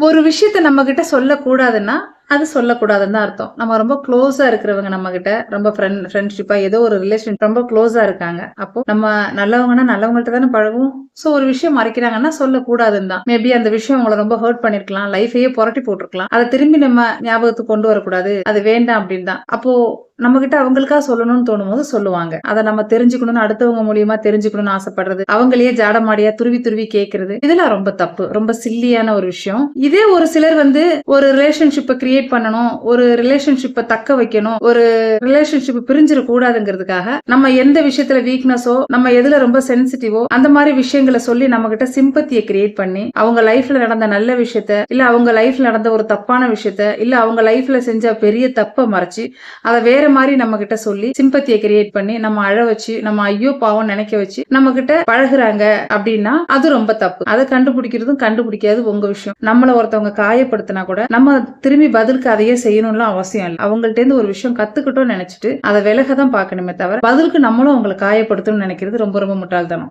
ஒரு விஷயத்த நம்ம கிட்ட சொல்லக்கூடாதுன்னா அது சொல்லக்கூடாதுன்னு தான் அர்த்தம். நம்ம ரொம்ப க்ளோஸா இருக்கிறவங்க நம்ம கிட்ட ரொம்ப ஃப்ரெண்ட் ஃப்ரெண்ட்ஷிப்பா ஏதோ ஒரு ரிலேஷன் ரொம்ப க்ளோஸா இருக்காங்க. அப்போ நம்ம நல்லவங்கன்னா நல்லவங்கள்ட்ட தானே பழகும் ஸோ ஒரு விஷயம் மறைக்கிறாங்கன்னா சொல்லக்கூடாதுன்னு தான். மேபி அந்த விஷயம் அவங்கள ரொம்ப ஹர்ட் பண்ணிருக்கலாம். லைஃபையே புரட்டி போட்டிருக்கலாம். அதை திரும்பி நம்ம ஞாபகத்துக்கு கொண்டு வரக்கூடாது. அது வேண்டாம் அப்படின்னு தான். அப்போ நம்ம கிட்ட அவங்களுக்கா சொல்லணும்னு தோணும் போது சொல்லுவாங்க. அதை நம்ம தெரிஞ்சுக்கணும்னு அடுத்தவங்க மூலியமா தெரிஞ்சுக்கணும்னு ஆசைப்படுறது அவங்களையே ஜாடமாடியா துருவி துருவி கேட்கறது இதெல்லாம் ரொம்ப தப்பு. ரொம்ப சில்லியான ஒரு விஷயம். இதே ஒரு சிலர் வந்து ஒரு ரிலேஷன்ஷிப்பை கிரியேட் பண்ணணும் ஒரு ரிலேஷன்ஷிப்பை தக்க வைக்கணும் ஒரு ரிலேஷன்ஷிப் பிரிஞ்சிட கூடாதுங்கிறதுக்காக நம்ம எந்த விஷயத்துல வீக்னஸோ நம்ம எதுல ரொம்ப சென்சிட்டிவோ அந்த மாதிரி விஷயங்களை சொல்லி நம்ம கிட்ட சிம்பத்தியை கிரியேட் பண்ணி அவங்க லைஃப்ல நடந்த நல்ல விஷயத்த இல்ல அவங்க லைஃப்ல நடந்த ஒரு தப்பான விஷயத்த இல்ல அவங்க லைஃப்ல செஞ்ச பெரிய தப்பை மறைச்சு அதை வேற மாதிரி நம்ம கிட்ட சொல்லி சிம்பத்தியை கிரியேட் பண்ணி நம்ம அழ வச்சு நம்ம ஐயோ பாவம் நினைக்க வச்சு நம்ம கிட்ட பழகுறாங்க அப்படின்னா அது ரொம்ப தப்பு. அதை கண்டுபிடிக்கிறதும் கண்டுபிடிக்காது உங்க விஷயம். நம்மள ஒருத்தவங்க காயப்படுத்தினா கூட நம்ம திரும்பி பதில் பதிலுக்கு அதையே செய்யணும்லாம் அவசியம் இல்லை. அவங்கள்ட்ட இருந்து ஒரு விஷயம் கத்துக்கிட்டோம்னு நினைச்சிட்டு அதை விலக தான் பார்க்கணுமே தவிர பதிலுக்கு நம்மளும் அவங்களை காயப்படுத்தணும்னு நினைக்கிறது ரொம்ப ரொம்ப முட்டாள்தனம்.